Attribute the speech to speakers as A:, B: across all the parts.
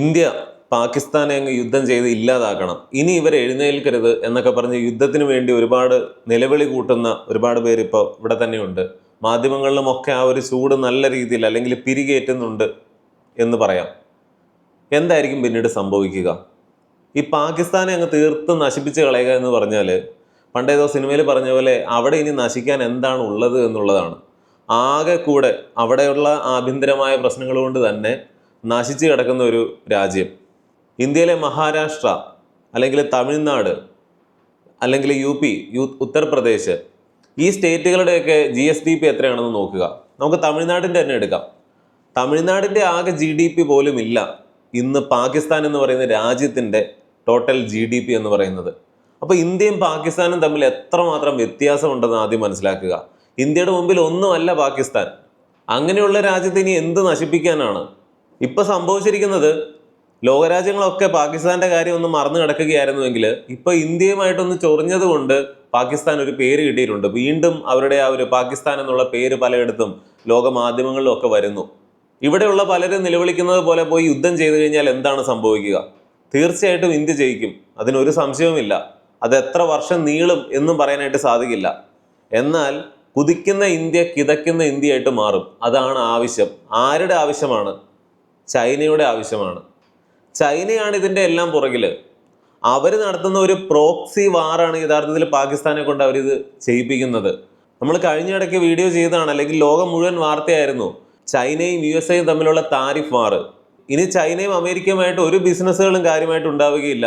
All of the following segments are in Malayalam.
A: ഇന്ത്യ പാകിസ്ഥാനെ അങ്ങ് യുദ്ധം ചെയ്ത് ഇല്ലാതാക്കണം. ഇനി ഇവർ എഴുന്നേൽക്കരുത് എന്നൊക്കെ പറഞ്ഞ് യുദ്ധത്തിന് വേണ്ടി ഒരുപാട് നിലവിളി കൂട്ടുന്ന ഒരുപാട് പേര് ഇപ്പോൾ ഇവിടെ തന്നെയുണ്ട്. മാധ്യമങ്ങളിലുമൊക്കെ ആ ഒരു ചൂട് നല്ല രീതിയിൽ അല്ലെങ്കിൽ പിരികേറ്റുന്നുണ്ട് എന്ന് പറയാം. എന്തായിരിക്കും പിന്നീട് സംഭവിക്കുക? ഈ പാകിസ്ഥാനെ അങ്ങ് തീർത്ത് നശിപ്പിച്ച് കളയുക എന്ന് പറഞ്ഞാൽ പണ്ടേതോ സിനിമയിൽ പറഞ്ഞ പോലെ അവിടെ ഇനി നശിക്കാൻ എന്താണ് ഉള്ളത് എന്നുള്ളതാണ്. ആകെ കൂടെ അവിടെയുള്ള ആഭ്യന്തരമായ പ്രശ്നങ്ങൾ കൊണ്ട് തന്നെ നശിച്ചു കിടക്കുന്ന ഒരു രാജ്യം. ഇന്ത്യയിലെ മഹാരാഷ്ട്ര അല്ലെങ്കിൽ തമിഴ്നാട് അല്ലെങ്കിൽ യു പി യു ഉത്തർപ്രദേശ് ഈ സ്റ്റേറ്റുകളുടെയൊക്കെ ജി എസ് ഡി പി എത്രയാണെന്ന് നോക്കുക. നമുക്ക് തമിഴ്നാടിന്റെ തന്നെ എടുക്കാം. തമിഴ്നാടിന്റെ ആകെ ജി ഡി പി പോലും ഇല്ല ഇന്ന് പാകിസ്ഥാൻ എന്ന് പറയുന്ന രാജ്യത്തിന്റെ ടോട്ടൽ ജി ഡി പി എന്ന് പറയുന്നത്. അപ്പോൾ ഇന്ത്യയും പാകിസ്ഥാനും തമ്മിൽ എത്രമാത്രം വ്യത്യാസമുണ്ടെന്ന് ആദ്യം മനസ്സിലാക്കുക. ഇന്ത്യയുടെ മുമ്പിൽ ഒന്നുമല്ല പാകിസ്ഥാൻ. അങ്ങനെയുള്ള രാജ്യത്തെ എന്ത് നശിപ്പിക്കാനാണ്? ഇപ്പൊ സംഭവിച്ചിരിക്കുന്നത് ലോകരാജ്യങ്ങളൊക്കെ പാകിസ്ഥാന്റെ കാര്യം ഒന്ന് മറന്നു കിടക്കുകയായിരുന്നുവെങ്കിൽ ഇപ്പൊ ഇന്ത്യയുമായിട്ടൊന്ന് ചൊറിഞ്ഞത് കൊണ്ട് പാകിസ്ഥാൻ ഒരു പേര് കിട്ടിയിട്ടുണ്ട്. വീണ്ടും അവരുടെ ആ ഒരു പാകിസ്ഥാൻ എന്നുള്ള പേര് പലയിടത്തും ലോക മാധ്യമങ്ങളിലും ഒക്കെ വരുന്നു. ഇവിടെയുള്ള പലരും നിലവിളിക്കുന്നത് പോലെ പോയി യുദ്ധം ചെയ്തു കഴിഞ്ഞാൽ എന്താണ് സംഭവിക്കുക? തീർച്ചയായിട്ടും ഇന്ത്യ ജയിക്കും. അതിനൊരു സംശയവുമില്ല. അത് എത്ര വർഷം നീളും എന്നും പറയാനായിട്ട് സാധിക്കില്ല. എന്നാൽ കുതിക്കുന്ന ഇന്ത്യ കിതയ്ക്കുന്ന ഇന്ത്യയായിട്ട് മാറും. അതാണ് ആവശ്യം. ആരുടെ ആവശ്യമാണ്? ചൈനയുടെ ആവശ്യമാണ്. ചൈനയാണ് ഇതിന്റെ എല്ലാം പുറകിൽ അവർ നടത്തുന്ന ഒരു പ്രോക്സി വാറാണ് യഥാർത്ഥത്തിൽ പാകിസ്ഥാനെ കൊണ്ട് അവരിത് ചെയ്യിപ്പിക്കുന്നത്. നമ്മൾ കഴിഞ്ഞിടയ്ക്ക് വീഡിയോ ചെയ്തതാണ് അല്ലെങ്കിൽ ലോകം മുഴുവൻ വാർത്തയായിരുന്നു ചൈനയും യു എസ് എയും തമ്മിലുള്ള താരിഫ് വാർ ഇനി ചൈനയും അമേരിക്കയുമായിട്ട് ഒരു ബിസിനസ്സുകളും കാര്യമായിട്ട് ഉണ്ടാവുകയില്ല.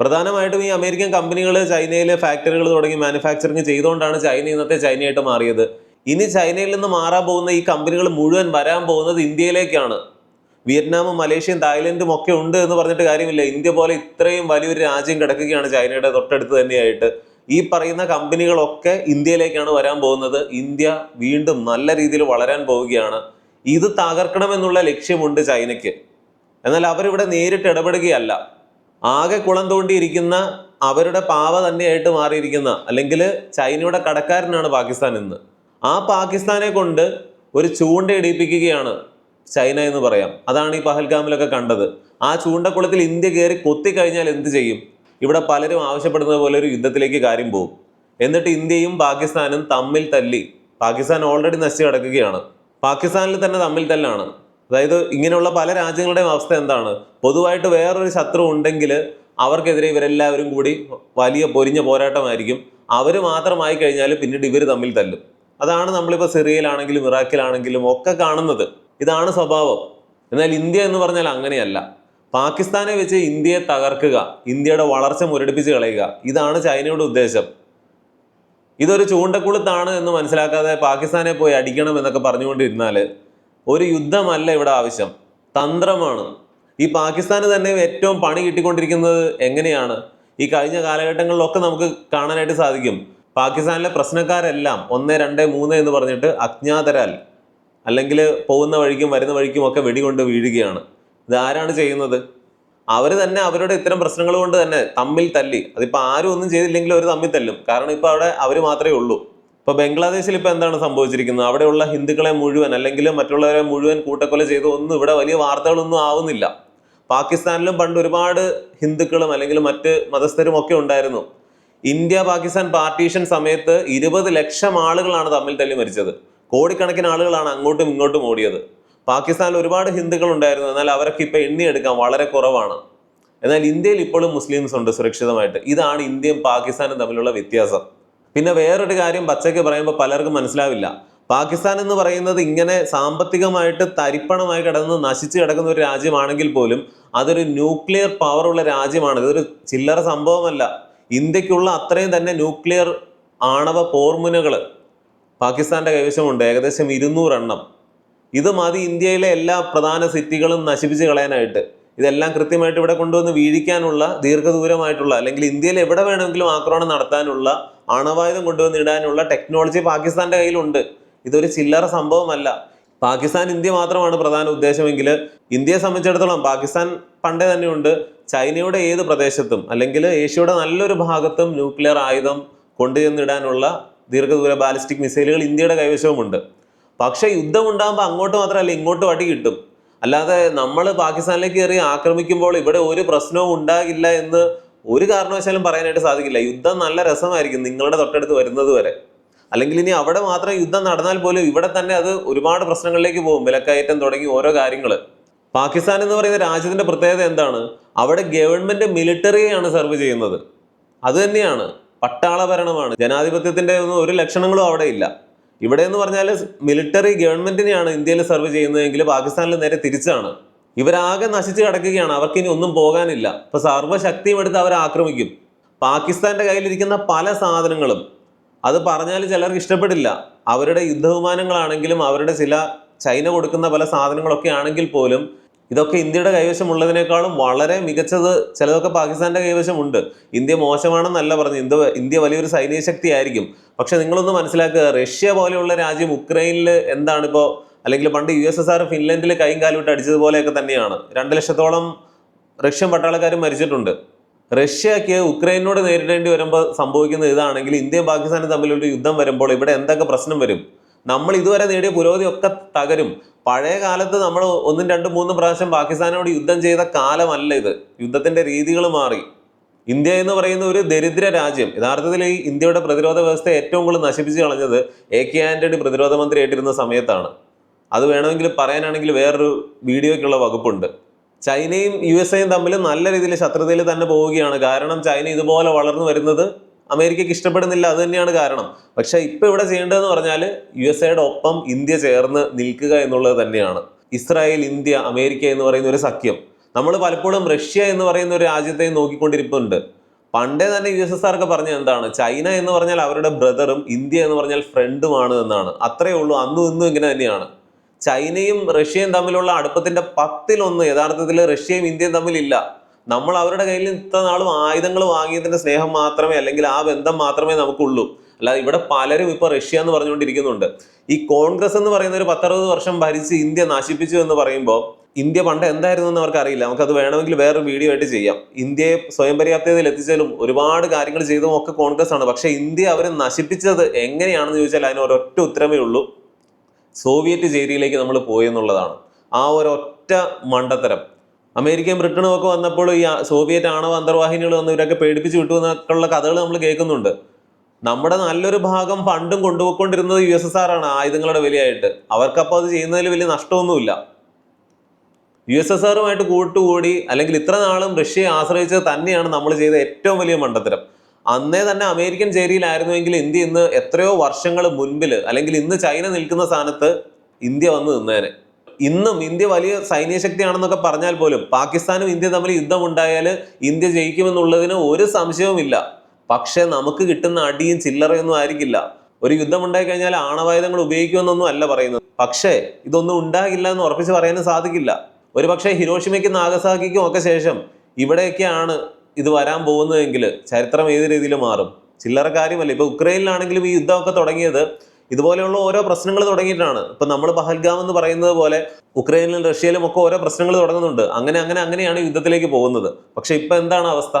A: പ്രധാനമായിട്ടും ഈ അമേരിക്കൻ കമ്പനികൾ ചൈനയിലെ ഫാക്ടറികൾ തുടങ്ങി മാനുഫാക്ചറിങ് ചെയ്തുകൊണ്ടാണ് ചൈന ഇന്നത്തെ ചൈനയായിട്ട് മാറിയത്. ഇനി ചൈനയിൽ നിന്ന് മാറാൻ പോകുന്ന ഈ കമ്പനികൾ മുഴുവൻ വരാൻ പോകുന്നത് ഇന്ത്യയിലേക്കാണ്. വിയറ്റ്നാമും മലേഷ്യയും തായ്ലൻഡും ഒക്കെ ഉണ്ട് എന്ന് പറഞ്ഞിട്ട് കാര്യമില്ല. ഇന്ത്യ പോലെ ഇത്രയും വലിയൊരു രാജ്യം കിടക്കുകയാണ് ചൈനയുടെ തൊട്ടടുത്ത് തന്നെയായിട്ട്. ഈ പറയുന്ന കമ്പനികളൊക്കെ ഇന്ത്യയിലേക്കാണ് വരാൻ പോകുന്നത്. ഇന്ത്യ വീണ്ടും നല്ല രീതിയിൽ വളരാൻ പോവുകയാണ്. ഇത് തകർക്കണമെന്നുള്ള ലക്ഷ്യമുണ്ട് ചൈനയ്ക്ക്. എന്നാൽ അവരിവിടെ നേരിട്ട് ഇടപെടുകയല്ല. ആകെ കുളം തോണ്ടിയിരിക്കുന്ന അവരുടെ പാവ തന്നെയായിട്ട് മാറിയിരിക്കുന്ന അല്ലെങ്കിൽ ചൈനയുടെ കടക്കാരനാണ് പാകിസ്ഥാൻ ഇന്ന് ആ പാകിസ്ഥാനെ കൊണ്ട് ഒരു ചൂണ്ട ഇടിപ്പിക്കുകയാണ് ചൈന എന്ന് പറയാം. അതാണ് ഈ പഹൽഗാമിലൊക്കെ കണ്ടത്. ആ ചൂണ്ടക്കുളത്തിൽ ഇന്ത്യ കയറി കൊത്തിക്കഴിഞ്ഞാൽ എന്ത് ചെയ്യും? ഇവിടെ പലരും ആവശ്യപ്പെടുന്നത് പോലെ ഒരു യുദ്ധത്തിലേക്ക് കാര്യം പോകും. എന്നിട്ട് ഇന്ത്യയും പാകിസ്ഥാനും തമ്മിൽ തല്ലി. പാകിസ്ഥാൻ ഓൾറെഡി നശിച്ചു കിടക്കുകയാണ്. പാകിസ്ഥാനിൽ തന്നെ തമ്മിൽ തല്ലാണ്. അതായത് ഇങ്ങനെയുള്ള പല രാജ്യങ്ങളുടെയും അവസ്ഥ എന്താണ്? പൊതുവായിട്ട് വേറൊരു ശത്രു ഉണ്ടെങ്കിൽ അവർക്കെതിരെ ഇവരെല്ലാവരും കൂടി വലിയ പൊരിഞ്ഞ പോരാട്ടമായിരിക്കും. അവർ മാത്രമായി കഴിഞ്ഞാൽ പിന്നീട് ഇവർ തമ്മിൽ തല്ലും. അതാണ് നമ്മളിപ്പോൾ സിറിയയിലാണെങ്കിലും ഇറാഖിലാണെങ്കിലും ഒക്കെ കാണുന്നത്. ഇതാണ് സ്വഭാവം. എന്നാൽ ഇന്ത്യ എന്ന് പറഞ്ഞാൽ അങ്ങനെയല്ല. പാകിസ്ഥാനെ വെച്ച് ഇന്ത്യയെ തകർക്കുക ഇന്ത്യയുടെ വളർച്ച മുരടിപ്പിച്ച് കളയുക ഇതാണ് ചൈനയുടെ ഉദ്ദേശം. ഇതൊരു ചൂണ്ടക്കുളുത്താണ് എന്ന് മനസ്സിലാക്കാതെ പാകിസ്ഥാനെ പോയി അടിക്കണം എന്നൊക്കെ പറഞ്ഞുകൊണ്ടിരുന്നാൽ ഒരു യുദ്ധമല്ല ഇവിടെ ആവശ്യം. തന്ത്രമാണ്. ഈ പാകിസ്ഥാന് തന്നെ ഏറ്റവും പണി കിട്ടിക്കൊണ്ടിരിക്കുന്നത് എങ്ങനെയാണ്? ഈ കഴിഞ്ഞ കാലഘട്ടങ്ങളിലൊക്കെ നമുക്ക് കാണാനായിട്ട് സാധിക്കും. പാകിസ്ഥാനിലെ പ്രശ്നക്കാരെല്ലാം ഒന്ന് രണ്ട് മൂന്ന് എന്ന് പറഞ്ഞിട്ട് അജ്ഞാതരാൽ അല്ലെങ്കിൽ പോകുന്ന വഴിക്കും വരുന്ന വഴിക്കും ഒക്കെ വെടികൊണ്ട് വീഴുകയാണ്. ഇതാരാണ് ചെയ്യുന്നത്? അവർ തന്നെ അവരുടെ ഇത്തരം പ്രശ്നങ്ങൾ കൊണ്ട് തന്നെ തമ്മിൽ തല്ലി. അതിപ്പോൾ ആരും ഒന്നും ചെയ്തില്ലെങ്കിൽ അവർ തമ്മിൽ തല്ലും. കാരണം ഇപ്പോൾ അവിടെ അവർ മാത്രമേ ഉള്ളൂ. ഇപ്പോൾ ബംഗ്ലാദേശിൽ ഇപ്പോൾ എന്താണ് സംഭവിച്ചിരിക്കുന്നത്? അവിടെയുള്ള ഹിന്ദുക്കളെ മുഴുവൻ അല്ലെങ്കിൽ മറ്റുള്ളവരെ മുഴുവൻ കൂട്ടക്കൊല ചെയ്ത് ഒന്നും ഇവിടെ വലിയ വാർത്തകളൊന്നും ആവുന്നില്ല. പാകിസ്ഥാനിലും പണ്ട് ഒരുപാട് ഹിന്ദുക്കളും അല്ലെങ്കിൽ മറ്റ് മതസ്ഥരും ഒക്കെ ഉണ്ടായിരുന്നു. ഇന്ത്യ പാകിസ്ഥാൻ പാർട്ടീഷൻ സമയത്ത് ഇരുപത് ലക്ഷം ആളുകളാണ് തമ്മിൽ തല്ലി മരിച്ചത്. കോടിക്കണക്കിന് ആളുകളാണ് അങ്ങോട്ടും ഇങ്ങോട്ടും ഓടിയത്. പാകിസ്ഥാനിൽ ഒരുപാട് ഹിന്ദുക്കൾ ഉണ്ടായിരുന്നു. എന്നാൽ അവരൊക്കെ ഇപ്പൊ എണ്ണിയെടുക്കാൻ വളരെ കുറവാണ്. എന്നാൽ ഇന്ത്യയിൽ ഇപ്പോഴും മുസ്ലിംസ് ഉണ്ട് സുരക്ഷിതമായിട്ട്. ഇതാണ് ഇന്ത്യയും പാകിസ്ഥാനും തമ്മിലുള്ള വ്യത്യാസം. പിന്നെ വേറൊരു കാര്യം പച്ചയ്ക്ക് പറയുമ്പോൾ പലർക്കും മനസ്സിലാവില്ല. പാകിസ്ഥാൻ എന്ന് പറയുന്നത് ഇങ്ങനെ സാമ്പത്തികമായിട്ട് തരിപ്പണമായി കിടന്ന് നശിച്ചു കിടക്കുന്ന ഒരു രാജ്യമാണെങ്കിൽ പോലും അതൊരു ന്യൂക്ലിയർ പവർ ഉള്ള രാജ്യമാണ്. ഇതൊരു ചില്ലറ സംഭവമല്ല. ഇന്ത്യക്കുള്ള അത്രയും തന്നെ ന്യൂക്ലിയർ ആണവ പോർമുനകൾ പാകിസ്ഥാന്റെ കൈവശമുണ്ട് ഏകദേശം ഇരുന്നൂറെണ്ണം. ഇത് മതി ഇന്ത്യയിലെ എല്ലാ പ്രധാന സിറ്റികളും നശിപ്പിച്ച് കളയാനായിട്ട്. ഇതെല്ലാം കൃത്യമായിട്ട് ഇവിടെ കൊണ്ടുവന്ന് വീഴിക്കാനുള്ള ദീർഘദൂരമായിട്ടുള്ള അല്ലെങ്കിൽ ഇന്ത്യയിൽ എവിടെ വേണമെങ്കിലും ആക്രമണം നടത്താനുള്ള അണവായുധം കൊണ്ടുവന്ന് ഇടാനുള്ള ടെക്നോളജി പാകിസ്ഥാന്റെ കയ്യിലുണ്ട്. ഇതൊരു ചില്ലറ സംഭവമല്ല. പാകിസ്ഥാൻ ഇന്ത്യ മാത്രമാണ് പ്രധാന ഉദ്ദേശമെങ്കിൽ ഇന്ത്യയെ സംബന്ധിച്ചിടത്തോളം പാകിസ്ഥാൻ പണ്ടേ തന്നെയുണ്ട് ചൈനയുടെ ഏത് പ്രദേശത്തും അല്ലെങ്കിൽ ഏഷ്യയുടെ നല്ലൊരു ഭാഗത്തും ന്യൂക്ലിയർ ആയുധം കൊണ്ടുചെന്നിടാനുള്ള ദീർഘദൂര ബാലിസ്റ്റിക് മിസൈലുകൾ ഇന്ത്യയുടെ കൈവശവുമുണ്ട്. പക്ഷേ യുദ്ധം ഉണ്ടാകുമ്പോൾ അങ്ങോട്ട് മാത്രമല്ല ഇങ്ങോട്ടും അടി കിട്ടും. അല്ലാതെ നമ്മൾ പാകിസ്ഥാനിലേക്ക് കയറി ആക്രമിക്കുമ്പോൾ ഇവിടെ ഒരു പ്രശ്നവും ഉണ്ടാകില്ല എന്ന് ഒരു കാരണവശാലും പറയാനായിട്ട് സാധിക്കില്ല. യുദ്ധം നല്ല രസമായിരിക്കും നിങ്ങളുടെ തൊട്ടടുത്ത് വരുന്നത് വരെ. അല്ലെങ്കിൽ ഇനി അവിടെ മാത്രം യുദ്ധം നടന്നാൽ പോലും ഇവിടെ തന്നെ അത് ഒരുപാട് പ്രശ്നങ്ങളിലേക്ക് പോകും. വിലക്കയറ്റം തുടങ്ങി ഓരോ കാര്യങ്ങൾ. പാകിസ്ഥാൻ എന്ന് പറയുന്ന രാജ്യത്തിന്റെ പ്രത്യേകത എന്താണ്? അവിടെ ഗവൺമെന്റ് മിലിറ്ററിയെയാണ് സെർവ് ചെയ്യുന്നത്. അത് തന്നെയാണ്. പട്ടാള ഭരണമാണ് ജനാധിപത്യത്തിന്റെ ഒന്നും ഒരു ലക്ഷണങ്ങളും അവിടെ ഇല്ല. ഇവിടെ എന്ന് പറഞ്ഞാൽ മിലിറ്ററി ഗവൺമെന്റിനെയാണ് ഇന്ത്യയിൽ സെർവ് ചെയ്യുന്നതെങ്കിൽ പാകിസ്ഥാനിൽ നേരെ തിരിച്ചാണ്. ഇവരാകെ നശിച്ച് കിടക്കുകയാണ്. അവർക്ക് ഇനി ഒന്നും പോകാനില്ല. ഇപ്പൊ സർവശക്തിയും എടുത്ത് അവർ ആക്രമിക്കും. പാകിസ്ഥാന്റെ കയ്യിലിരിക്കുന്ന പല സാധനങ്ങളും അത് പറഞ്ഞാൽ ചിലർക്ക് ഇഷ്ടപ്പെടില്ല. അവരുടെ യുദ്ധവിമാനങ്ങളാണെങ്കിലും അവരുടെ ചില ചൈന കൊടുക്കുന്ന പല സാധനങ്ങളൊക്കെ ആണെങ്കിൽ പോലും ഇതൊക്കെ ഇന്ത്യയുടെ കൈവശമുള്ളതിനേക്കാളും വളരെ മികച്ചത് ചിലതൊക്കെ പാകിസ്ഥാന്റെ കൈവശമുണ്ട് ഇന്ത്യ മോശമാണെന്നല്ല പറഞ്ഞു ഇന്ത്യ ഇന്ത്യ വലിയൊരു സൈനിക ശക്തി ആയിരിക്കും. പക്ഷെ നിങ്ങളൊന്ന് മനസ്സിലാക്കുക റഷ്യ പോലെയുള്ള രാജ്യം ഉക്രൈനിൽ എന്താണ് ഇപ്പോൾ അല്ലെങ്കിൽ പണ്ട് യു എസ് എസ് ആർ ഫിൻലൻഡിൽ കൈയും കാലുവിട്ട് അടിച്ചതുപോലെയൊക്കെ തന്നെയാണ്. രണ്ട് ലക്ഷത്തോളം റഷ്യൻ പട്ടാളക്കാരും മരിച്ചിട്ടുണ്ട്. റഷ്യക്ക് ഉക്രൈനോട് നേരിടേണ്ടി വരുമ്പോൾ സംഭവിക്കുന്നത് ഇതാണെങ്കിൽ ഇന്ത്യയും പാകിസ്ഥാനും തമ്മിലൊരു യുദ്ധം വരുമ്പോൾ ഇവിടെ എന്തൊക്കെ പ്രശ്നം വരും? നമ്മൾ ഇതുവരെ നേടിയ പുരോഗതി ഒക്കെ തകരും. പഴയ കാലത്ത് നമ്മൾ ഒന്നും രണ്ടും മൂന്നും പ്രാവശ്യം പാകിസ്ഥാനോട് യുദ്ധം ചെയ്ത കാലമല്ല ഇത്. യുദ്ധത്തിന്റെ രീതികൾ മാറി. ഇന്ത്യ എന്ന് പറയുന്ന ഒരു ദരിദ്ര രാജ്യം യഥാർത്ഥത്തിൽ ഈ ഇന്ത്യയുടെ പ്രതിരോധ വ്യവസ്ഥ ഏറ്റവും കൂടുതൽ നശിപ്പിച്ച് കളഞ്ഞത് എ കെ ആന്റണി പ്രതിരോധ മന്ത്രി ആയിട്ടിരുന്ന സമയത്താണ്. അത് വേണമെങ്കിൽ പറയാനാണെങ്കിൽ വേറൊരു വീഡിയോയ്ക്കുള്ള വകുപ്പുണ്ട്. ചൈനയും യു എസ് എയും തമ്മിൽ നല്ല രീതിയിൽ ശത്രുതയിൽ തന്നെ പോവുകയാണ്. കാരണം ചൈന ഇതുപോലെ വളർന്നു വരുന്നത് അമേരിക്കയ്ക്ക് ഇഷ്ടപ്പെടുന്നില്ല അത് തന്നെയാണ് കാരണം. പക്ഷെ ഇപ്പൊ ഇവിടെ ചെയ്യേണ്ടതെന്ന് പറഞ്ഞാൽ യു എസ് എയുടെ ഒപ്പം ഇന്ത്യ ചേർന്ന് നിൽക്കുക എന്നുള്ളത് തന്നെയാണ്. ഇസ്രായേൽ ഇന്ത്യ അമേരിക്ക എന്ന് പറയുന്ന ഒരു സഖ്യം. നമ്മൾ പലപ്പോഴും റഷ്യ എന്ന് പറയുന്ന ഒരു രാജ്യത്തെ നോക്കിക്കൊണ്ടിരിപ്പുണ്ട്. പണ്ടേ തന്നെ യു എസ് എസ് ആർക്ക് പറഞ്ഞ എന്താണ്? ചൈന എന്ന് പറഞ്ഞാൽ അവരുടെ ബ്രദറും ഇന്ത്യ എന്ന് പറഞ്ഞാൽ ഫ്രണ്ടുമാണ് എന്നാണ്. അത്രേ ഉള്ളൂ അന്നും ഇന്നും ഇങ്ങനെ തന്നെയാണ്. ചൈനയും റഷ്യയും തമ്മിലുള്ള അടുപ്പത്തിന്റെ പത്തിലൊന്ന് യഥാർത്ഥത്തിൽ റഷ്യയും ഇന്ത്യയും തമ്മിലില്ല. നമ്മൾ അവരുടെ കയ്യിൽ ഇത്ര നാളും ആയുധങ്ങൾ വാങ്ങിയതിന്റെ സ്നേഹം മാത്രമേ അല്ലെങ്കിൽ ആ ബന്ധം മാത്രമേ നമുക്കുള്ളൂ. അല്ലാതെ ഇവിടെ പലരും ഇപ്പൊ റഷ്യ എന്ന് പറഞ്ഞുകൊണ്ടിരിക്കുന്നുണ്ട്. ഈ കോൺഗ്രസ് എന്ന് പറയുന്ന ഒരു പത്തറുപത് വർഷം ഭരിച്ച് ഇന്ത്യ നശിപ്പിച്ചു എന്ന് പറയുമ്പോൾ ഇന്ത്യ പണ്ട് എന്തായിരുന്നു എന്ന് അവർക്ക് അറിയില്ല. നമുക്കത് വേണമെങ്കിൽ വേറൊരു വീഡിയോ ആയിട്ട് ചെയ്യാം. ഇന്ത്യയെ സ്വയം പര്യാപ്തതയിൽ എത്തിച്ചാലും ഒരുപാട് കാര്യങ്ങൾ ചെയ്തതും ഒക്കെ കോൺഗ്രസ് ആണ്. പക്ഷേ ഇന്ത്യ അവർ നശിപ്പിച്ചത് എങ്ങനെയാണെന്ന് ചോദിച്ചാൽ അതിന് ഒരൊറ്റ ഉത്തരമേ ഉള്ളൂ. സോവിയറ്റ് ചേരിയിലേക്ക് നമ്മൾ പോയെന്നുള്ളതാണ് ആ ഒരൊറ്റ മണ്ടത്തരം. അമേരിക്കയും ബ്രിട്ടനും ഒക്കെ വന്നപ്പോൾ ഈ സോവിയറ്റ് ആണവ അന്തർവാഹിനികൾ വന്ന് ഇവരൊക്കെ പേടിപ്പിച്ച് വിട്ടു എന്നൊക്കെയുള്ള കഥകൾ നമ്മൾ കേൾക്കുന്നുണ്ട്. നമ്മുടെ നല്ലൊരു ഭാഗം ഫണ്ടും കൊണ്ടുപോയിക്കൊണ്ടിരുന്നത് യു എസ് എസ് ആർ ആണ് ആയുധങ്ങളുടെ വിലയായിട്ട് അവർക്കപ്പോൾ അത് ചെയ്യുന്നതിൽ വലിയ നഷ്ടമൊന്നുമില്ല. യു എസ് എസ് ആറുമായിട്ട് കൂട്ടുകൂടി അല്ലെങ്കിൽ ഇത്ര നാളും റഷ്യയെ ആശ്രയിച്ചത് തന്നെയാണ് നമ്മൾ ചെയ്ത ഏറ്റവും വലിയ മണ്ടത്തരം. അന്നേ തന്നെ അമേരിക്കൻ ചേരിയിലായിരുന്നുവെങ്കിൽ ഇന്ത്യ ഇന്ന് എത്രയോ വർഷങ്ങൾ മുൻപിൽ അല്ലെങ്കിൽ ഇന്ന് ചൈന നിൽക്കുന്ന സ്ഥാനത്ത് ഇന്ത്യ വന്ന് നിന്നേനെ. ഇന്നും ഇന്ത്യ വലിയ സൈനിക ശക്തിയാണെന്നൊക്കെ പറഞ്ഞാൽ പോലും പാകിസ്ഥാനും ഇന്ത്യ തമ്മിൽ യുദ്ധം ഉണ്ടായാൽ ഇന്ത്യ ജയിക്കുമെന്നുള്ളതിന് ഒരു സംശയവുമില്ല. പക്ഷേ നമുക്ക് കിട്ടുന്ന അടിയും ചില്ലറയൊന്നും ആയിരിക്കില്ല. ഒരു യുദ്ധം ഉണ്ടായി കഴിഞ്ഞാൽ ആണവായുധങ്ങൾ ഉപയോഗിക്കുമെന്നൊന്നും അല്ല പറയുന്നത്. പക്ഷേ ഇതൊന്നും ഉണ്ടാകില്ല എന്ന് ഉറപ്പിച്ച് പറയാനും സാധിക്കില്ല. ഒരു പക്ഷേ ഹിരോഷിമയ്ക്കും നാഗസാക്കിക്കും ഒക്കെ ശേഷം ഇവിടെയൊക്കെയാണ് ഇത് വരാൻ പോകുന്നതെങ്കിൽ ചരിത്രം ഏത് രീതിയിൽ മാറും. ചില്ലറ കാര്യമല്ല. ഇപ്പൊ ഉക്രൈനിലാണെങ്കിലും ഈ യുദ്ധമൊക്കെ തുടങ്ങിയത് ഇതുപോലെയുള്ള ഓരോ പ്രശ്നങ്ങൾ തുടങ്ങിയിട്ടാണ്. ഇപ്പൊ നമ്മൾ പഹൽഗാം എന്ന് പറയുന്നത് പോലെ ഉക്രൈനിലും റഷ്യയിലും ഒക്കെ ഓരോ പ്രശ്നങ്ങൾ തുടങ്ങുന്നുണ്ട്. അങ്ങനെ അങ്ങനെ അങ്ങനെയാണ് യുദ്ധത്തിലേക്ക് പോകുന്നത്. പക്ഷെ ഇപ്പൊ എന്താണ് അവസ്ഥ?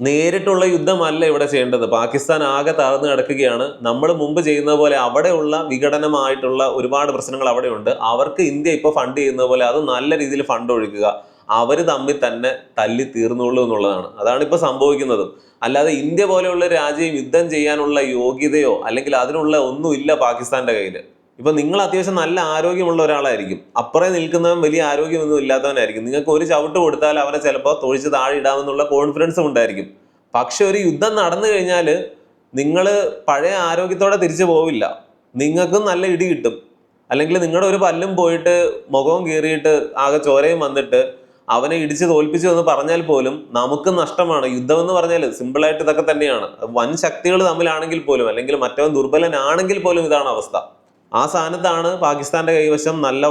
A: നേരിട്ടുള്ള യുദ്ധമല്ല ഇവിടെ ചെയ്യേണ്ടത്. പാകിസ്ഥാൻ ആകെ തകർന്നു കിടക്കുകയാണ്. നമ്മൾ മുമ്പ് ചെയ്യുന്ന പോലെ അവിടെയുള്ള വിഘടനമായിട്ടുള്ള ഒരുപാട് പ്രശ്നങ്ങൾ അവിടെയുണ്ട്. അവർക്ക് ഇന്ത്യ ഇപ്പോൾ ഫണ്ട് ചെയ്യുന്ന പോലെ അത് നല്ല രീതിയിൽ ഫണ്ട് ഒഴുക്കുക. അവർ തമ്മിൽ തന്നെ തല്ലി തീർന്നുള്ളൂ എന്നുള്ളതാണ്. അതാണ് ഇപ്പോൾ സംഭവിക്കുന്നത്. അല്ലാതെ ഇന്ത്യ പോലെയുള്ള രാജ്യം യുദ്ധം ചെയ്യാനുള്ള യോഗ്യതയോ അല്ലെങ്കിൽ അതിനുള്ള ഒന്നുമില്ല പാകിസ്ഥാന്റെ കയ്യിൽ ഇപ്പൊ നിങ്ങൾ അത്യാവശ്യം നല്ല ആരോഗ്യമുള്ള ഒരാളായിരിക്കും. അപ്പുറേ നിൽക്കുന്നവൻ വലിയ ആരോഗ്യമൊന്നും ഇല്ലാത്തവനായിരിക്കും. നിങ്ങൾക്ക് ഒരു ചവിട്ട് കൊടുത്താൽ അവരെ ചിലപ്പോൾ തൊഴിച്ച് താഴെ ഇടാമെന്നുള്ള കോൺഫിഡൻസും ഉണ്ടായിരിക്കും. പക്ഷെ ഒരു യുദ്ധം നടന്നു കഴിഞ്ഞാൽ നിങ്ങൾ പഴയ ആരോഗ്യത്തോടെ തിരിച്ചു പോവില്ല. നിങ്ങൾക്കും നല്ല ഇടി കിട്ടും. അല്ലെങ്കിൽ നിങ്ങളുടെ ഒരു പല്ലും പോയിട്ട് മുഖവും കീറിയിട്ട് ആകെ ചോരയും വന്നിട്ട് അവനെ ഇടിച്ച് തോൽപ്പിച്ചു എന്ന് പറഞ്ഞാൽ പോലും നമുക്ക് നഷ്ടമാണ്. യുദ്ധം എന്ന് പറഞ്ഞാൽ സിമ്പിളായിട്ട് ഇതൊക്കെ തന്നെയാണ്. വൻ ശക്തികൾ തമ്മിലാണെങ്കിൽ പോലും അല്ലെങ്കിൽ മറ്റവൻ ദുർബലനാണെങ്കിൽ പോലും ഇതാണ് അവസ്ഥ. ആ സ്ഥാനത്താണ് പാകിസ്ഥാന്റെ കൈവശം നല്ല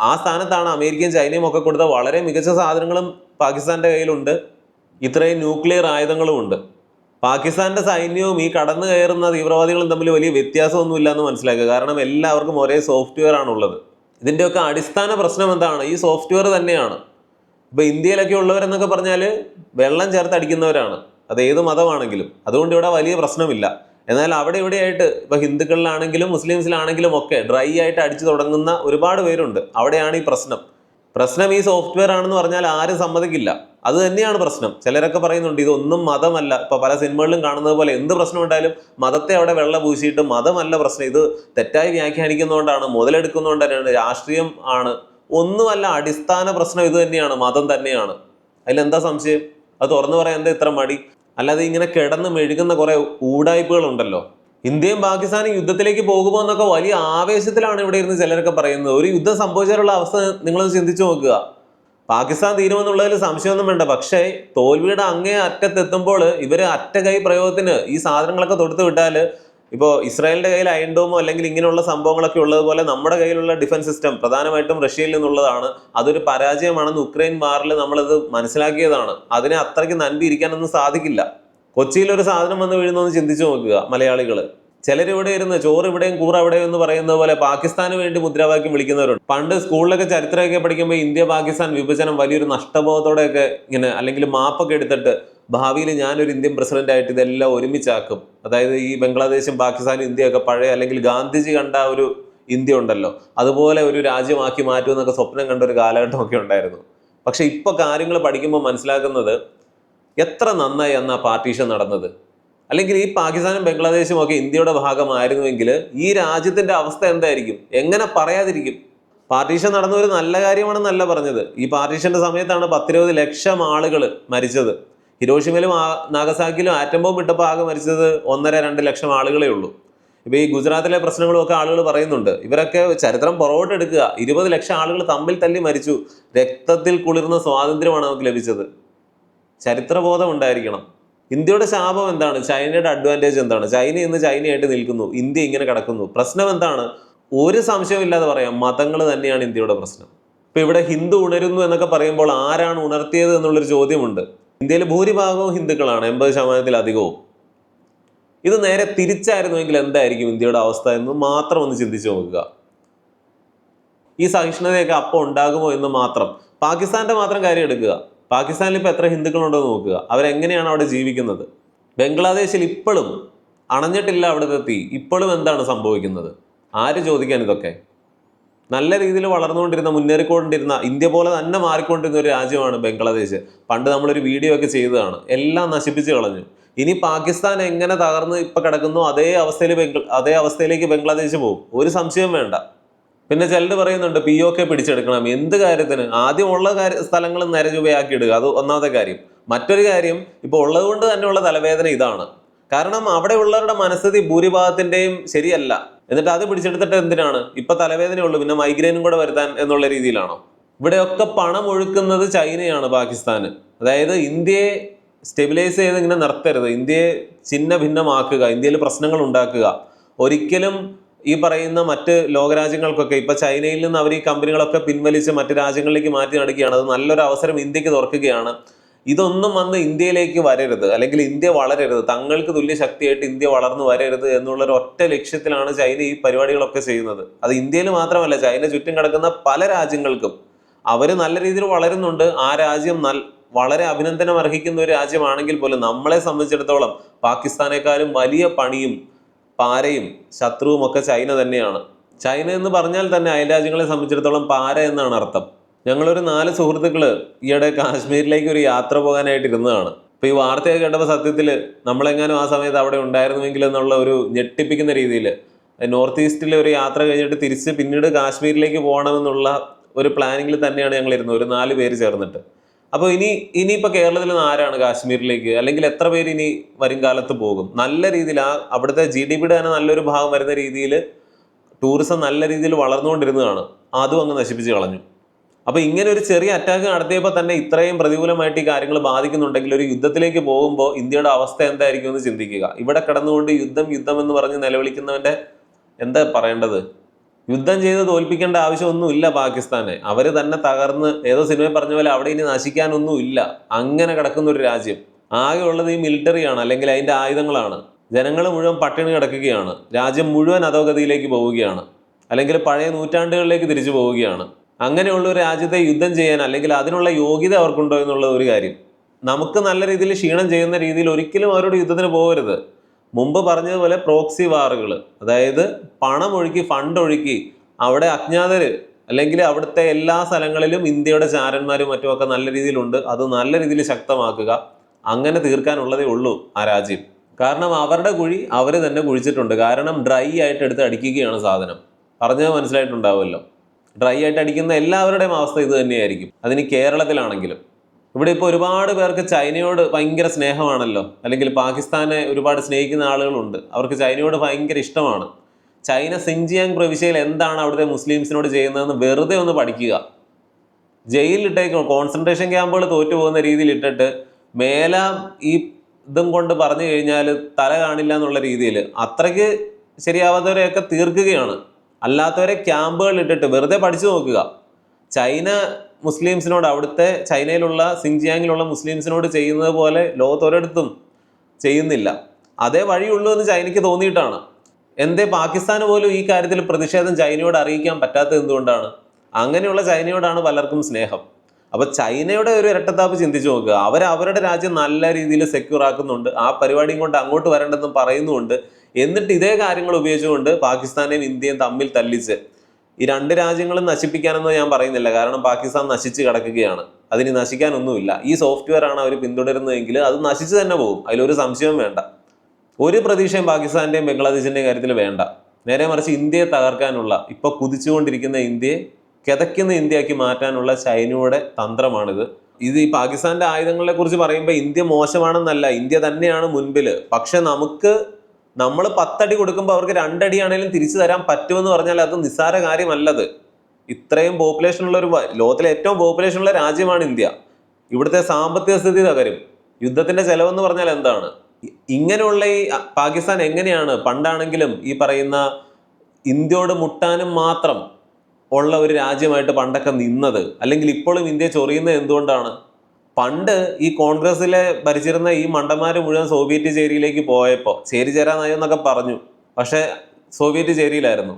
A: ആ സ്ഥാനത്താണ് അമേരിക്കയും ചൈനയും ഒക്കെ കൊടുത്ത വളരെ മികച്ച സാധനങ്ങളും പാകിസ്ഥാന്റെ കയ്യിലുണ്ട്. ഇത്രയും ന്യൂക്ലിയർ ആയുധങ്ങളും ഉണ്ട്. പാകിസ്ഥാന്റെ സൈന്യവും ഈ കടന്നു കയറുന്ന തീവ്രവാദികളും തമ്മിൽ വലിയ വ്യത്യാസമൊന്നുമില്ല എന്ന് മനസ്സിലാക്കുക. കാരണം എല്ലാവർക്കും ഒരേ സോഫ്റ്റ്വെയർ ആണുള്ളത്. ഇതിന്റെയൊക്കെ അടിസ്ഥാന പ്രശ്നം എന്താണ്? ഈ സോഫ്റ്റ്വെയർ തന്നെയാണ്. ഇപ്പൊ ഇന്ത്യയിലൊക്കെ ഉള്ളവരെന്നൊക്കെ പറഞ്ഞാൽ വെള്ളം ചേർത്ത് അടിക്കുന്നവരാണ്. അത് ഏത് മതമാണെങ്കിലും. അതുകൊണ്ട് ഇവിടെ വലിയ പ്രശ്നമില്ല. എന്നാൽ അവിടെ ഇവിടെയായിട്ട് ഇപ്പൊ ഹിന്ദുക്കളിലാണെങ്കിലും മുസ്ലിംസിലാണെങ്കിലും ഒക്കെ ഡ്രൈ ആയിട്ട് അടിച്ചു തുടങ്ങുന്ന ഒരുപാട് പേരുണ്ട്. അവിടെയാണ് ഈ പ്രശ്നം. പ്രശ്നം ഈ സോഫ്റ്റ്വെയർ ആണെന്ന് പറഞ്ഞാൽ ആരും സമ്മതിക്കില്ല. അത് തന്നെയാണ് പ്രശ്നം. ചിലരൊക്കെ പറയുന്നുണ്ട് ഇതൊന്നും മതമല്ല. ഇപ്പൊ പല സിനിമകളിലും കാണുന്നത് പോലെ എന്ത് പ്രശ്നം ഉണ്ടായാലും മതത്തെ അവിടെ വെള്ള പൂശിയിട്ട് മതമല്ല പ്രശ്നം. ഇത് തെറ്റായി വ്യാഖ്യാനിക്കുന്നതുകൊണ്ടാണ് മുതലെടുക്കുന്നതുകൊണ്ട് തന്നെയാണ് രാഷ്ട്രീയം ആണ് ഒന്നുമല്ല അടിസ്ഥാന പ്രശ്നം ഇത് തന്നെയാണ് മതം തന്നെയാണ്. അതിലെന്താ സംശയം? അത് തുറന്നു പറയാൻ എന്താ ഇത്ര മടി? അല്ലാതെ ഇങ്ങനെ കിടന്ന് മെഴുകുന്ന കുറെ ഊടായ്പകൾ ഉണ്ടല്ലോ ഇന്ത്യയും പാകിസ്ഥാനും യുദ്ധത്തിലേക്ക് പോകുമോ എന്നൊക്കെ വലിയ ആവേശത്തിലാണ് ഇവിടെ ഇരുന്ന് ചിലരൊക്കെ പറയുന്നത്. ഒരു യുദ്ധം സംഭവിച്ചാലുള്ള അവസ്ഥ നിങ്ങളൊന്ന് ചിന്തിച്ചു നോക്കുക. പാകിസ്ഥാൻ തീരുമെന്നുള്ളതിൽ സംശയമൊന്നും വേണ്ട. പക്ഷേ തോൽവിയുടെ അങ്ങേ അറ്റത്തെത്തുമ്പോൾ ഇവർ അറ്റകൈ പ്രയോഗത്തിന് ഈ സാധനങ്ങളൊക്കെ തൊടുത്ത് വിട്ടാൽ ഇപ്പോൾ ഇസ്രായേലിന്റെ കയ്യിൽ അയൻഡോമോ അല്ലെങ്കിൽ ഇങ്ങനെയുള്ള സംഭവങ്ങളൊക്കെ ഉള്ളതുപോലെ നമ്മുടെ കയ്യിലുള്ള ഡിഫൻസ് സിസ്റ്റം പ്രധാനമായിട്ടും റഷ്യയിൽ നിന്നുള്ളതാണ്. അതൊരു പരാജയമാണെന്ന് ഉക്രൈൻ വാറിൽ നമ്മളത് മനസ്സിലാക്കിയതാണ്. അതിനെ അത്രയ്ക്ക് നൻപി ഇരിക്കാനൊന്നും സാധിക്കില്ല. കൊച്ചിയിൽ ഒരു സാധനം വന്ന് വീഴുന്നൊന്ന് ചിന്തിച്ചു നോക്കുക മലയാളികൾ ചിലരിവിടെ ഇരുന്ന് ചോറ് ഇവിടെയും കൂറ അവിടെയും എന്ന് പറയുന്ന പോലെ പാകിസ്ഥാന് വേണ്ടി മുദ്രാവാക്യം വിളിക്കുന്നവരുണ്ട്. പണ്ട് സ്കൂളിലൊക്കെ ചരിത്രമൊക്കെ പഠിക്കുമ്പോൾ ഇന്ത്യ പാകിസ്ഥാൻ വിഭജനം വലിയൊരു നഷ്ടബോധത്തോടെയൊക്കെ ഇങ്ങനെ അല്ലെങ്കിൽ മാപ്പൊക്കെ എടുത്തിട്ട് ഭാവിയിൽ ഞാനൊരു ഇന്ത്യൻ പ്രസിഡന്റ് ആയിട്ട് ഇതെല്ലാം ഒരുമിച്ചാക്കും. അതായത് ഈ ബംഗ്ലാദേശും പാകിസ്ഥാനും ഇന്ത്യയൊക്കെ പഴയ അല്ലെങ്കിൽ ഗാന്ധിജി കണ്ട ഒരു ഇന്ത്യ ഉണ്ടല്ലോ. അതുപോലെ ഒരു രാജ്യമാക്കി മാറ്റുമെന്നൊക്കെ സ്വപ്നം കണ്ട ഒരു കാലഘട്ടമൊക്കെ ഉണ്ടായിരുന്നു. പക്ഷെ ഇപ്പൊ കാര്യങ്ങൾ പഠിക്കുമ്പോൾ മനസ്സിലാക്കുന്നത് എത്ര നന്നായി അന്ന് ആ പാർട്ടീഷൻ നടന്നത്? അല്ലെങ്കിൽ ഈ പാകിസ്ഥാനും ബംഗ്ലാദേശും ഒക്കെ ഇന്ത്യയുടെ ഭാഗമായിരുന്നുവെങ്കിൽ ഈ രാജ്യത്തിന്റെ അവസ്ഥ എന്തായിരിക്കും? എങ്ങനെ പറയാതിരിക്കും? പാർട്ടീഷൻ നടന്ന ഒരു നല്ല കാര്യമാണെന്നല്ല പറഞ്ഞത്. ഈ പാർട്ടീഷന്റെ സമയത്താണ് പത്തിരുപത് ലക്ഷം ആളുകൾ മരിച്ചത്. ഹിരോഷിമയിലും നാഗസാക്കിലും ആറ്റം ബോംബ് ഇട്ടപ്പോൾ ആകെ മരിച്ചത് ഒന്നര രണ്ട് ലക്ഷം ആളുകളേ ഉള്ളൂ. ഇപ്പൊ ഈ ഗുജറാത്തിലെ പ്രശ്നങ്ങളും ഒക്കെ ആളുകൾ പറയുന്നുണ്ട്. ഇവരൊക്കെ ചരിത്രം പുറകോട്ട് എടുക്കുക. ഇരുപത് ലക്ഷം ആളുകൾ തമ്മിൽ തല്ലി മരിച്ചു. രക്തത്തിൽ കുളിർന്ന സ്വാതന്ത്ര്യമാണ് നമുക്ക് ലഭിച്ചത്. ചരിത്രബോധം ഉണ്ടായിരിക്കണം. ഇന്ത്യയുടെ ശാപം എന്താണ്? ചൈനയുടെ അഡ്വാന്റേജ് എന്താണ്? ചൈന ഇന്ന് ചൈനയായിട്ട് നിൽക്കുന്നു. ഇന്ത്യ ഇങ്ങനെ കിടക്കുന്നു. പ്രശ്നം എന്താണ്? ഒരു സംശയമില്ലാതെ പറയാം. മതങ്ങൾ തന്നെയാണ് ഇന്ത്യയുടെ പ്രശ്നം. ഇപ്പൊ ഇവിടെ ഹിന്ദു ഉണരുന്നു എന്നൊക്കെ പറയുമ്പോൾ ആരാണ് ഉണർത്തിയത് എന്നുള്ളൊരു ചോദ്യമുണ്ട്. ഇന്ത്യയിൽ ഭൂരിഭാഗവും ഹിന്ദുക്കളാണ്. എൺപത് ശതമാനത്തിലധികവും ഇത് നേരെ തിരിച്ചായിരുന്നുവെങ്കിൽ എന്തായിരിക്കും ഇന്ത്യയുടെ അവസ്ഥ എന്ന് മാത്രം ഒന്ന് ചിന്തിച്ചു നോക്കുക. ഈ സഹിഷ്ണുതയൊക്കെ അപ്പോൾ ഉണ്ടാകുമോ എന്ന് മാത്രം. പാകിസ്ഥാന്റെ മാത്രം കാര്യം എടുക്കുക. പാകിസ്ഥാനിൽ ഇപ്പോൾ എത്ര ഹിന്ദുക്കളുണ്ടെന്ന് നോക്കുക. അവരെങ്ങനെയാണ് അവിടെ ജീവിക്കുന്നത്? ബംഗ്ലാദേശിൽ ഇപ്പോഴും അണഞ്ഞിട്ടില്ല അവിടുത്തെ തീ. ഇപ്പോഴും എന്താണ് സംഭവിക്കുന്നത്? ആര് ചോദിക്കാൻ ഇതൊക്കെ? നല്ല രീതിയിൽ വളർന്നുകൊണ്ടിരുന്ന മുന്നേറിക്കൊണ്ടിരുന്ന ഇന്ത്യ പോലെ തന്നെ മാറിക്കൊണ്ടിരുന്ന ഒരു രാജ്യമാണ് ബംഗ്ലാദേശ്. പണ്ട് നമ്മളൊരു വീഡിയോ ഒക്കെ ചെയ്തതാണ്. എല്ലാം നശിപ്പിച്ച് കളഞ്ഞു. ഇനി പാകിസ്ഥാൻ എങ്ങനെ തകർന്ന് ഇപ്പം കിടക്കുന്നു അതേ അവസ്ഥയിൽ അതേ അവസ്ഥയിലേക്ക് ബംഗ്ലാദേശ് പോകും. ഒരു സംശയം വേണ്ട. പിന്നെ ചിലർ പറയുന്നുണ്ട് പി ഒ കെ പിടിച്ചെടുക്കണം. എന്ത് കാര്യത്തിന്? ആദ്യം ഉള്ള കാര്യ സ്ഥലങ്ങൾ നരചുവയാക്കി ഇടുക അത് ഒന്നാമത്തെ കാര്യം. മറ്റൊരു കാര്യം ഇപ്പോൾ ഉള്ളത് കൊണ്ട് തന്നെയുള്ള തലവേദന ഇതാണ്. കാരണം അവിടെ ഉള്ളവരുടെ മനസ്ഥിതി ഭൂരിഭാഗത്തിന്റെയും ശരിയല്ല. എന്നിട്ട് അത് പിടിച്ചെടുത്തിട്ട് എന്തിനാണ്? ഇപ്പൊ തലവേദനയുള്ളൂ പിന്നെ മൈഗ്രെയിനും കൂടെ വരുത്താൻ എന്നുള്ള രീതിയിലാണോ? ഇവിടെയൊക്കെ പണം ഒഴുക്കുന്നത് ചൈനയാണ് പാകിസ്ഥാന്. അതായത് ഇന്ത്യയെ സ്റ്റെബിലൈസ് ചെയ്ത് ഇങ്ങനെ നിർത്തരുത്. ഇന്ത്യയെ ചിന്ന ഭിന്നമാക്കുക ഇന്ത്യയിൽ പ്രശ്നങ്ങൾ ഉണ്ടാക്കുക. ഒരിക്കലും ഈ പറയുന്ന മറ്റ് ലോകരാജ്യങ്ങൾക്കൊക്കെ ഇപ്പൊ ചൈനയിൽ നിന്ന് അവർ ഈ കമ്പനികളൊക്കെ പിൻവലിച്ച് മറ്റ് രാജ്യങ്ങളിലേക്ക് മാറ്റി നടക്കുകയാണ് അത് നല്ലൊരു അവസരം ഇന്ത്യയ്ക്ക് തുറക്കുകയാണ്. ഇതൊന്നും വന്ന് ഇന്ത്യയിലേക്ക് വരരുത് അല്ലെങ്കിൽ ഇന്ത്യ വളരരുത് തങ്ങൾക്ക് തുല്യ ശക്തിയായിട്ട് ഇന്ത്യ വളർന്നു വരരുത് എന്നുള്ള ഒരു ഒറ്റ ലക്ഷ്യത്തിലാണ് ചൈന ഈ പരിപാടികളൊക്കെ ചെയ്യുന്നത്. അത് ഇന്ത്യയിൽ മാത്രമല്ല ചൈന ചുറ്റും കിടക്കുന്ന പല രാജ്യങ്ങൾക്കും. അവർ നല്ല രീതിയിൽ വളരുന്നുണ്ട്. ആ രാജ്യം നൽ വളരെ അഭിനന്ദനം അർഹിക്കുന്ന ഒരു രാജ്യമാണെങ്കിൽ പോലും നമ്മളെ സംബന്ധിച്ചിടത്തോളം പാകിസ്ഥാനേക്കാളും വലിയ പണിയും പാരയും ശത്രുവും ഒക്കെ ചൈന തന്നെയാണ്. ചൈന എന്ന് പറഞ്ഞാൽ തന്നെ അയൽരാജ്യങ്ങളെ സംബന്ധിച്ചിടത്തോളം പാര എന്നാണ് അർത്ഥം. ഞങ്ങളൊരു നാല് സുഹൃത്തുക്കൾ ഈയിടെ കാശ്മീരിലേക്ക് ഒരു യാത്ര പോകാനായിട്ട് ഇരുന്നതാണ്. അപ്പോൾ ഈ വാർത്തയൊക്കെ കേട്ടപ്പോൾ സത്യത്തിൽ നമ്മളെങ്ങാനും ആ സമയത്ത് അവിടെ ഉണ്ടായിരുന്നുവെങ്കിൽ എന്നുള്ള ഒരു ഞെട്ടിപ്പിക്കുന്ന രീതിയിൽ നോർത്ത് ഈസ്റ്റിലെ ഒരു യാത്ര കഴിഞ്ഞിട്ട് തിരിച്ച് പിന്നീട് കാശ്മീരിലേക്ക് പോകണമെന്നുള്ള ഒരു പ്ലാനിങ്ങിൽ തന്നെയാണ് ഞങ്ങൾ ഇരുന്നത്. ഒരു നാല് പേര് ചേർന്നിട്ട്. അപ്പോൾ ഇനി ഇനിയിപ്പോൾ കേരളത്തിൽ നിന്ന് ആരാണ് കാശ്മീരിലേക്ക്? അല്ലെങ്കിൽ എത്ര പേര് ഇനി വരും കാലത്ത് പോകും? നല്ല രീതിയിൽ ആ അവിടുത്തെ ജി ഡി പിയുടെ തന്നെ നല്ലൊരു ഭാഗം വരുന്ന രീതിയിൽ ടൂറിസം നല്ല രീതിയിൽ വളർന്നുകൊണ്ടിരുന്നതാണ്. അതും അങ്ങ് നശിപ്പിച്ച് കളഞ്ഞു. അപ്പൊ ഇങ്ങനെ ഒരു ചെറിയ അറ്റാക്ക് നടത്തിയപ്പോൾ തന്നെ ഇത്രയും പ്രതികൂലമായിട്ട് ഈ കാര്യങ്ങൾ ബാധിക്കുന്നുണ്ടെങ്കിൽ ഒരു യുദ്ധത്തിലേക്ക് പോകുമ്പോൾ ഇന്ത്യയുടെ അവസ്ഥ എന്തായിരിക്കും എന്ന് ചിന്തിക്കുക. ഇവിടെ കിടന്നുകൊണ്ട് യുദ്ധം യുദ്ധം എന്ന് പറഞ്ഞ് നിലവിളിക്കുന്നവന്റെ എന്താ പറയേണ്ടത്? യുദ്ധം ചെയ്ത് തോൽപ്പിക്കേണ്ട ആവശ്യമൊന്നുമില്ല പാകിസ്ഥാനെ. അവർ തന്നെ തകർന്ന് ഏതോ സിനിമയിൽ പറഞ്ഞ പോലെ അവിടെ ഇനി നശിക്കാനൊന്നും ഇല്ല അങ്ങനെ കിടക്കുന്ന ഒരു രാജ്യം. ആകെ ഉള്ളത് ഈ മിലിറ്ററിയാണ് അല്ലെങ്കിൽ അതിന്റെ ആയുധങ്ങളാണ്. ജനങ്ങൾ മുഴുവൻ പട്ടിണി കിടക്കുകയാണ്. രാജ്യം മുഴുവൻ അധോഗതിയിലേക്ക് പോവുകയാണ്. അല്ലെങ്കിൽ പഴയ നൂറ്റാണ്ടുകളിലേക്ക് തിരിച്ചു പോവുകയാണ്. അങ്ങനെയുള്ള ഒരു രാജ്യത്തെ യുദ്ധം ചെയ്യാൻ അല്ലെങ്കിൽ അതിനുള്ള യോഗ്യത അവർക്കുണ്ടോ എന്നുള്ള ഒരു കാര്യം. നമുക്ക് നല്ല രീതിയിൽ ക്ഷീണം ചെയ്യുന്ന രീതിയിൽ ഒരിക്കലും അവരോട് യുദ്ധത്തിന് പോകരുത്. മുമ്പ് പറഞ്ഞതുപോലെ പ്രോക്സി വാറുകൾ അതായത് പണം ഒഴുക്കി ഫണ്ട് ഒഴുക്കി അവിടെ അജ്ഞാതർ അല്ലെങ്കിൽ അവിടുത്തെ എല്ലാ സ്ഥലങ്ങളിലും ഇന്ത്യയുടെ ചാരന്മാരും മറ്റുമൊക്കെ നല്ല രീതിയിലുണ്ട്. അത് നല്ല രീതിയിൽ ശക്തമാക്കുക. അങ്ങനെ തീർക്കാനുള്ളതേ ഉള്ളൂ ആ രാജ്യം. കാരണം അവരുടെ കുഴി അവർ തന്നെ കുഴിച്ചിട്ടുണ്ട്. കാരണം ഡ്രൈ ആയിട്ട് എടുത്ത് അടിക്കുകയാണ് സാധനം. പറഞ്ഞത് മനസ്സിലായിട്ടുണ്ടാവുമല്ലോ. ഡ്രൈ ആയിട്ട് അടിക്കുന്ന എല്ലാവരുടെയും അവസ്ഥ ഇത് തന്നെയായിരിക്കും. അതിന് കേരളത്തിലാണെങ്കിലും. ഇവിടെ ഇപ്പോൾ ഒരുപാട് പേർക്ക് ചൈനയോട് ഭയങ്കര സ്നേഹമാണല്ലോ. അല്ലെങ്കിൽ പാകിസ്ഥാനെ ഒരുപാട് സ്നേഹിക്കുന്ന ആളുകളുണ്ട്. അവർക്ക് ചൈനയോട് ഭയങ്കര ഇഷ്ടമാണ്. ചൈന സിൻജിയാങ് പ്രവിശ്യയിൽ എന്താണ് അവിടുത്തെ മുസ്ലിംസിനോട് ചെയ്യുന്നതെന്ന് വെറുതെ ഒന്ന് പഠിക്കുക. ജയിലിലിട്ടേക്ക് കോൺസെൻട്രേഷൻ ക്യാമ്പുകൾ തോറ്റു പോകുന്ന രീതിയിൽ ഇട്ടിട്ട് മേല ഈ ഇതും കൊണ്ട് പറഞ്ഞു കഴിഞ്ഞാൽ തല കാണില്ല എന്നുള്ള രീതിയിൽ അത്രയ്ക്ക് ശരിയാവാത്തവരെയൊക്കെ തീർക്കുകയാണ്. അല്ലാത്തവരെ ക്യാമ്പുകൾ ഇട്ടിട്ട് വെറുതെ പഠിച്ചു നോക്കുക. ചൈന മുസ്ലിംസിനോട് അവിടുത്തെ ചൈനയിലുള്ള സിൻജിയാങ്ങിലുള്ള മുസ്ലിംസിനോട് ചെയ്യുന്നത് പോലെ ലോകത്തൊരിടത്തും ചെയ്യുന്നില്ല. അതേ വഴിയുള്ളൂ എന്ന് ചൈനയ്ക്ക് തോന്നിയിട്ടാണ്. എന്തേ പാകിസ്ഥാന് പോലും ഈ കാര്യത്തിൽ പ്രതിഷേധം ചൈനയോട് അറിയിക്കാൻ പറ്റാത്തത് എന്തുകൊണ്ടാണ്? അങ്ങനെയുള്ള ചൈനയോടാണ് പലർക്കും സ്നേഹം. അപ്പൊ ചൈനയുടെ ഒരു ഇരട്ടത്താപ്പ് ചിന്തിച്ചു നോക്കുക. അവർ അവരുടെ രാജ്യം നല്ല രീതിയിൽ സെക്യൂർ ആക്കുന്നുണ്ട്. ആ പരിപാടിയും കൊണ്ട് അങ്ങോട്ട് വരേണ്ടെന്നും പറയുന്നുണ്ട് എന്നിട്ട് ഇതേ കാര്യങ്ങൾ ഉപയോഗിച്ചുകൊണ്ട് പാകിസ്ഥാനെയും ഇന്ത്യയും തമ്മിൽ തല്ലിച്ച് ഈ രണ്ട് രാജ്യങ്ങളും നശിപ്പിക്കാനൊന്നും ഞാൻ പറയുന്നില്ല. കാരണം പാകിസ്ഥാൻ നശിച്ച് കിടക്കുകയാണ്. അതിന് നശിക്കാനൊന്നുമില്ല. ഈ സോഫ്റ്റ്വെയർ ആണ് അവർ പിന്തുടരുന്നതെങ്കിൽ അത് നശിച്ചു തന്നെ പോകും. അതിലൊരു സംശയവും വേണ്ട. ഒരു പ്രതീക്ഷയും പാകിസ്ഥാന്റെയും ബംഗ്ലാദേശിന്റെയും കാര്യത്തിൽ വേണ്ട. നേരെ മറിച്ച് ഇന്ത്യയെ തകർക്കാനുള്ള ഇപ്പൊ കുതിച്ചുകൊണ്ടിരിക്കുന്ന ഇന്ത്യയെ കിതയ്ക്കുന്ന ഇന്ത്യയാക്കി മാറ്റാനുള്ള ചൈനയുടെ തന്ത്രമാണിത്. ഇത് ഈ പാകിസ്ഥാന്റെ ആയുധങ്ങളെ കുറിച്ച് പറയുമ്പോൾ ഇന്ത്യ മോശമാണെന്നല്ല ഇന്ത്യ തന്നെയാണ് മുൻപിൽ പക്ഷെ നമുക്ക് നമ്മൾ പത്തടി കൊടുക്കുമ്പോൾ അവർക്ക് രണ്ടടി ആണെങ്കിലും തിരിച്ചു തരാൻ പറ്റുമെന്ന് പറഞ്ഞാൽ അത് നിസ്സാര കാര്യമല്ലത്. ഇത്രയും പോപ്പുലേഷൻ ഉള്ള ഒരു ലോകത്തിലെ ഏറ്റവും പോപ്പുലേഷൻ ഉള്ള രാജ്യമാണ് ഇന്ത്യ. ഇവിടുത്തെ സാമ്പത്തിക സ്ഥിതി തകരും. യുദ്ധത്തിന്റെ ചെലവെന്ന് പറഞ്ഞാൽ എന്താണ്? ഇങ്ങനെയുള്ള ഈ പാകിസ്ഥാൻ എങ്ങനെയാണ് പണ്ടാണെങ്കിലും ഈ പറയുന്ന ഇന്ത്യയോട് മുട്ടാനും മാത്രം ഉള്ള ഒരു രാജ്യമായിട്ട് പണ്ടൊക്കെ നിന്നത്? അല്ലെങ്കിൽ ഇപ്പോഴും ഇന്ത്യ ചൊറിയുന്നത് എന്തുകൊണ്ടാണ്? പണ്ട് ഈ കോൺഗ്രസിലെ ഭരിച്ചിരുന്ന ഈ മണ്ടന്മാര് മുഴുവൻ സോവിയറ്റ് ചേരിയിലേക്ക് പോയപ്പോൾ ചേരി ചേരാ നയെന്നൊക്കെ പറഞ്ഞു. പക്ഷേ സോവിയറ്റ് ചേരിയിലായിരുന്നു.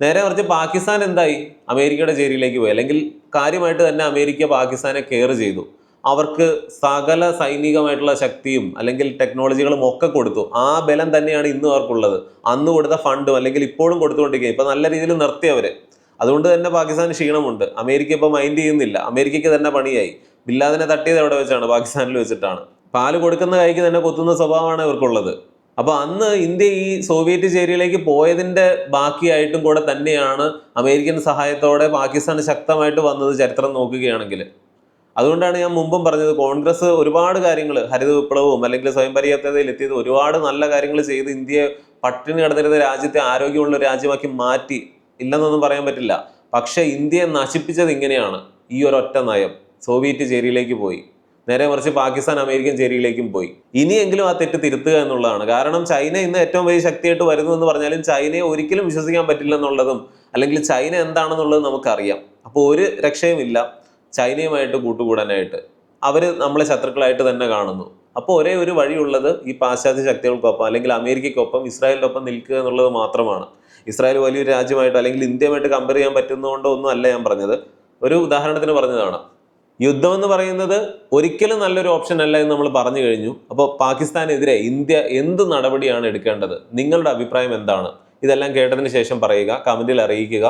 A: നേരെ മറിച്ച് പാകിസ്ഥാൻ എന്തായി? അമേരിക്കയുടെ ചേരിയിലേക്ക് പോയി. അല്ലെങ്കിൽ കാര്യമായിട്ട് തന്നെ അമേരിക്ക പാകിസ്ഥാനെ കെയർ ചെയ്തു. അവർക്ക് സകല സൈനികമായിട്ടുള്ള ശക്തിയും അല്ലെങ്കിൽ ടെക്നോളജികളും ഒക്കെ കൊടുത്തു. ആ ബലം തന്നെയാണ് ഇന്നും അവർക്കുള്ളത്. അന്ന് കൊടുത്ത ഫണ്ടും അല്ലെങ്കിൽ ഇപ്പോഴും കൊടുത്തുകൊണ്ടിരിക്കുക. ഇപ്പം നല്ല രീതിയിൽ നിർത്തി അവർ അതുകൊണ്ട് തന്നെ പാകിസ്ഥാൻ ക്ഷീണമുണ്ട്. അമേരിക്ക ഇപ്പോൾ മൈൻഡ് ചെയ്യുന്നില്ല. അമേരിക്കയ്ക്ക് തന്നെ പണിയായി. ബില്ലാദിനെ തട്ടിയത് എവിടെ വെച്ചാണ്? പാകിസ്ഥാനിൽ വെച്ചിട്ടാണ്. പാൽ കൊടുക്കുന്ന കൈക്ക് തന്നെ കൊത്തുന്ന സ്വഭാവമാണ് ഇവർക്കുള്ളത്. അപ്പോൾ അന്ന് ഇന്ത്യ ഈ സോവിയറ്റ് ചേരിയിലേക്ക് പോയതിന്റെ ബാക്കിയായിട്ടും കൂടെ തന്നെയാണ് അമേരിക്കൻ സഹായത്തോടെ പാകിസ്ഥാൻ ശക്തമായിട്ട് വന്നത് ചരിത്രം നോക്കുകയാണെങ്കിൽ. അതുകൊണ്ടാണ് ഞാൻ മുമ്പും പറഞ്ഞത് കോൺഗ്രസ് ഒരുപാട് കാര്യങ്ങൾ ഹരിത വിപ്ലവവും അല്ലെങ്കിൽ സ്വയം പര്യാപ്തതയിൽ എത്തിയത് ഒരുപാട് നല്ല കാര്യങ്ങൾ ചെയ്ത് ഇന്ത്യയെ പട്ടിണി കിടന്നിരുന്ന രാജ്യത്തെ ആരോഗ്യമുള്ള രാജ്യമാക്കി മാറ്റി ഇല്ലെന്നൊന്നും പറയാൻ പറ്റില്ല. പക്ഷേ ഇന്ത്യയെ നശിപ്പിച്ചത് ഇങ്ങനെയാണ്. ഈ ഒരൊറ്റ നയം. സോവിയറ്റ് ചേരിയിലേക്ക് പോയി. നേരെ മറിച്ച് പാകിസ്ഥാൻ അമേരിക്കൻ ചേരിയിലേക്കും പോയി. ഇനിയെങ്കിലും ആ തെറ്റ് തിരുത്തുക എന്നുള്ളതാണ്. കാരണം ചൈന ഇന്ന് ഏറ്റവും വലിയ ശക്തിയായിട്ട് വരുന്നു എന്ന് പറഞ്ഞാലും ചൈനയെ ഒരിക്കലും വിശ്വസിക്കാൻ പറ്റില്ല എന്നുള്ളതും അല്ലെങ്കിൽ ചൈന എന്താണെന്നുള്ളത് നമുക്കറിയാം. അപ്പോൾ ഒരു രക്ഷയുമില്ല. ചൈനയുമായിട്ട് കൂട്ടുകൂടാനായിട്ട്. അവർ നമ്മളെ ശത്രുക്കളായിട്ട് തന്നെ കാണുന്നു. അപ്പോൾ ഒരേ ഒരു വഴിയുള്ളത് ഈ പാശ്ചാത്യ ശക്തികൾക്കൊപ്പം അല്ലെങ്കിൽ അമേരിക്കയ്ക്കൊപ്പം ഇസ്രായേലിന്റെ ഒപ്പം നിൽക്കുക എന്നുള്ളത് മാത്രമാണ്. ഇസ്രായേൽ വലിയൊരു രാജ്യമായിട്ട് അല്ലെങ്കിൽ ഇന്ത്യയുമായിട്ട് കമ്പയർ ചെയ്യാൻ പറ്റുന്നതുകൊണ്ടോ ഒന്നും അല്ല ഞാൻ പറഞ്ഞത്. ഒരു ഉദാഹരണത്തിന് പറഞ്ഞതാണ്. യുദ്ധം എന്ന് പറയുന്നത് ഒരിക്കലും നല്ലൊരു ഓപ്ഷൻ അല്ല എന്ന് നമ്മൾ പറഞ്ഞു കഴിഞ്ഞു. അപ്പോൾ പാകിസ്ഥാനെതിരെ ഇന്ത്യ എന്ത് നടപടിയാണ് എടുക്കേണ്ടത്? നിങ്ങളുടെ അഭിപ്രായം എന്താണ്? ഇതെല്ലാം കേട്ടതിന് ശേഷം പറയുക കമന്റിൽ അറിയിക്കുക.